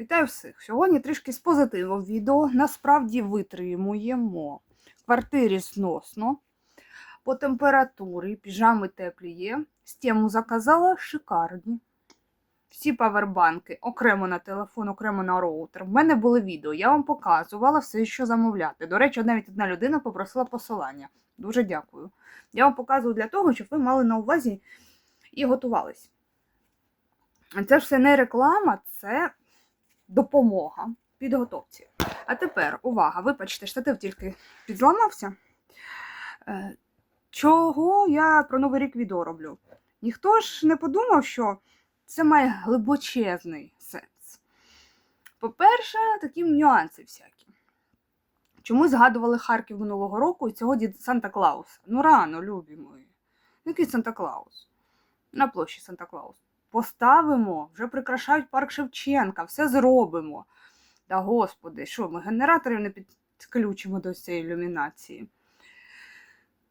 Вітаю всіх! Сьогодні трішки з позитивом відео. Насправді витримуємо. В квартирі зносно. По температурі, піжами теплі є. Стему заказала шикарні. Всі павербанки окремо на телефон, окремо на роутер. В мене були відео, я вам показувала все, що замовляти. До речі, навіть одна людина попросила посилання. Дуже дякую. Я вам показую для того, щоб ви мали на увазі і готувались. Це ж все не реклама, це допомога підготовці. А тепер, увага, вибачте, штатив тільки підзламався. Е, Чого я про Новий рік відео роблю? Ніхто ж не подумав, що це має глибочезний сенс. По-перше, такі нюанси всякі. Чому згадували Харків минулого року і цього дід Санта Клауса? Ну рано, любі мої. Який Санта Клаус? На площі Санта Клаус поставимо, вже прикрашають парк Шевченка, все зробимо. Та господи, що ми генераторів не підключимо до цієї ілюмінації?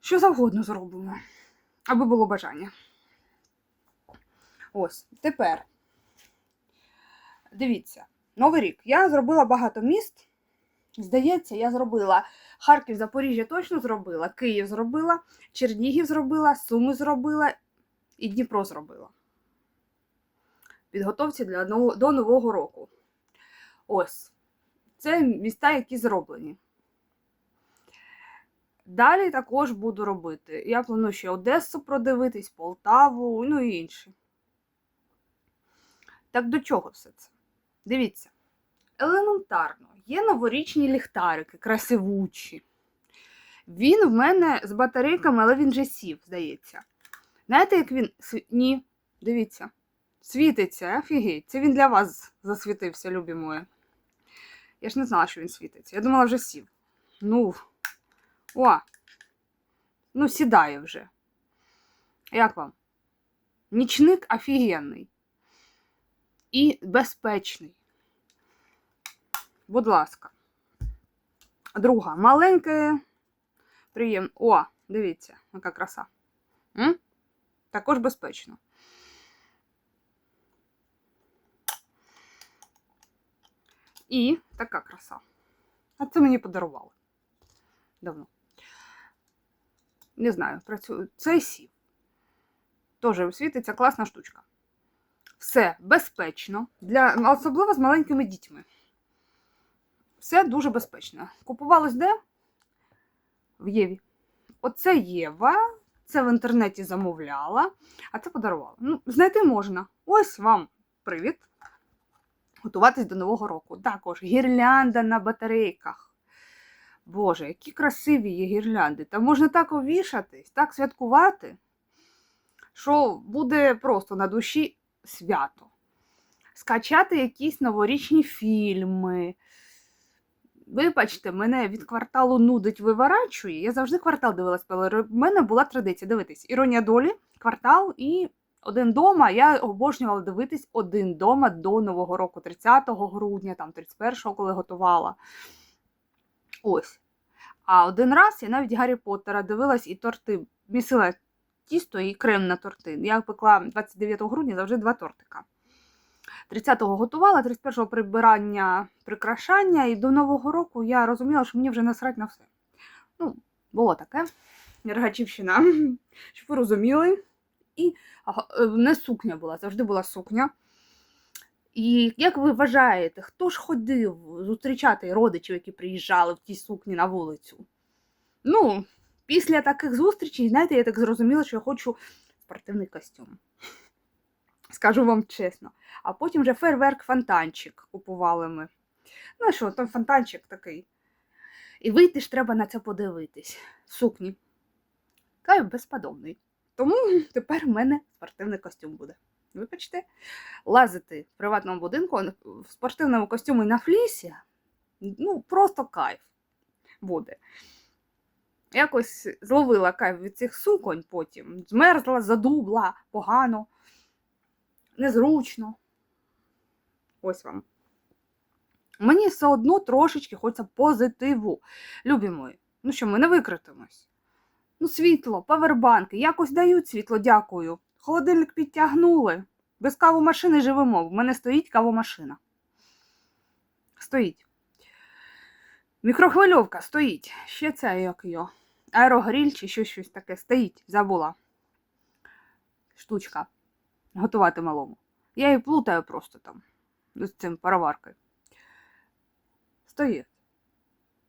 Що завгодно зробимо, аби було бажання. Ось, тепер. Дивіться, Новий рік. Я зробила багато міст. Здається, я зробила Харків, Запоріжжя точно зробила, Київ зробила, Чернігів зробила, Суми зробила і Дніпро зробила підготовці для до Нового року. Ось. Це міста, які зроблені. Далі також буду робити. Я планую ще Одесу продивитись, Полтаву, ну і інші. Так до чого все це? Дивіться. Елементарно, є новорічні ліхтарики, красивучі. Він в мене з батарейками, але він же сів, здається. Знаєте, як він. Ні, дивіться. Світиться, офігеть. Це він для вас засвітився, любі мої. Я ж не знала, що він світиться. Я думала, вже сів. Ну. О! Ну, сідає вже. Як вам? Нічник офігенний. І безпечний. Будь ласка. Друга. Маленьке. Приємно. О, дивіться, яка краса. М? Також безпечно. І така краса. А це мені подарували. Давно. Не знаю, працюю. Це сів. Теж світиться класна штучка. Все безпечно, для, особливо з маленькими дітьми. Все дуже безпечно. Купувалось де? В Єві. Оце Єва. Це в інтернеті замовляла, а це подарувала. Ну, знайти можна. Ось вам привіт готуватись до Нового року. Також гірлянда на батарейках. Боже, які красиві є гірлянди. Та можна так овішатись, так святкувати, що буде просто на душі свято. Скачати якісь новорічні фільми. Вибачте, мене від кварталу нудить виворачує. Я завжди квартал дивилась, але в мене була традиція дивитись. Іронія долі, квартал і один дома я обожнювала дивитись один дома до Нового року, 30 грудня, там 31-го, коли готувала. Ось. А один раз я навіть Гаррі Поттера дивилась і торти, місила тісто і крем на торти. Я пекла 29 грудня завжди два тортика. 30-го готувала, 31-го прибирання, прикрашання, і до Нового року я розуміла, що мені вже насрать на все. Ну, було таке. Рогачівщина, щоб ви розуміли. І не сукня була, завжди була сукня. І як ви вважаєте, хто ж ходив зустрічати родичів, які приїжджали в тій сукні на вулицю? Ну, після таких зустрічей, знаєте, я так зрозуміла, що я хочу спортивний костюм. Скажу вам чесно. А потім вже фейерверк-фонтанчик купували ми. Ну що, там фонтанчик такий. І вийти ж треба на це подивитись. Сукні. Кайф безподобний. Тому тепер в мене спортивний костюм буде. Вибачте, лазити в приватному будинку в спортивному костюмі на флісі, ну, просто кайф буде. Якось зловила кайф від цих суконь потім. Змерзла, задубла, погано, незручно. Ось вам. Мені все одно трошечки хочеться позитиву. Любі мої, ну що, ми не викритимось. Ну, світло, павербанки, якось дають світло, дякую. Холодильник підтягнули. Без кавомашини живемо. В мене стоїть кавомашина. стоїть. Мікрохвильовка стоїть. Ще це як його. Аерогріль чи щось, щось таке стоїть, забула. Штучка. Готувати малому. Я її плутаю просто там з цим пароваркою. Стоїть.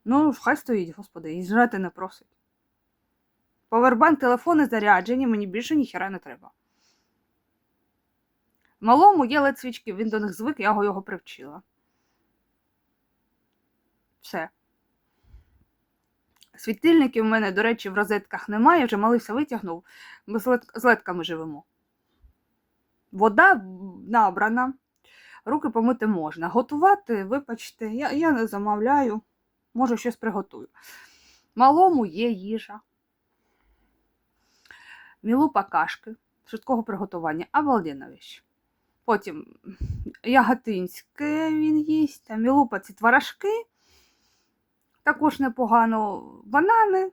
Ну, хай стоїть, господи, і жрати не просить. Повербанк, телефони заряджені, мені більше ніхера не треба. Малому є led свічки, він до них звик, я його, його привчила. Все. Світильників в мене, до речі, в розетках немає, вже малий витягнув. Ми з лед- з ледками живемо. Вода набрана, руки помити можна. Готувати, вибачте, я, я не замовляю, може щось приготую. Малому є їжа. Мілупа кашки швидкого приготування, обалденна вещь. Потім яготинське він їсть, там мілупа ці творожки. Також непогано банани,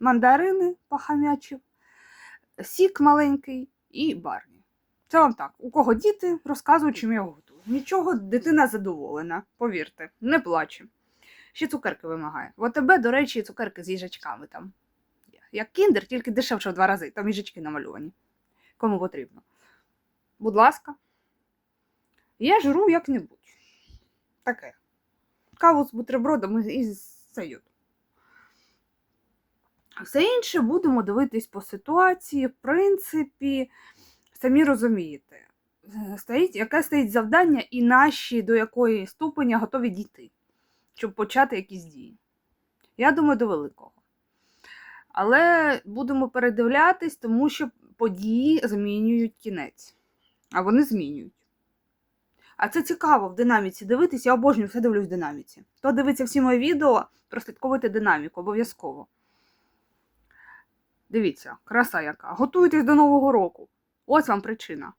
мандарини похамячив, сік маленький і барні. Це вам так. У кого діти, розказую, чим я готую. Нічого, дитина задоволена, повірте, не плаче. Ще цукерки вимагає. В ОТБ, до речі, цукерки з їжачками там. Як кіндер, тільки дешевше в два рази. Там їжачки намальовані. Кому потрібно. Будь ласка. Я жру як-небудь. Таке. Каву з бутербродом і з цею. Все інше будемо дивитись по ситуації, в принципі, самі розумієте, стоїть, яке стоїть завдання і наші до якої ступеня готові дійти, щоб почати якісь дії. Я думаю, до великого. Але будемо передивлятись, тому що події змінюють кінець. А вони змінюють. А це цікаво в динаміці дивитись, я обожнюю все дивлюсь в динаміці. Хто дивиться всі мої відео, прослідковуйте динаміку обов'язково. Дивіться, краса яка. Готуйтесь до Нового року. Ось вам причина.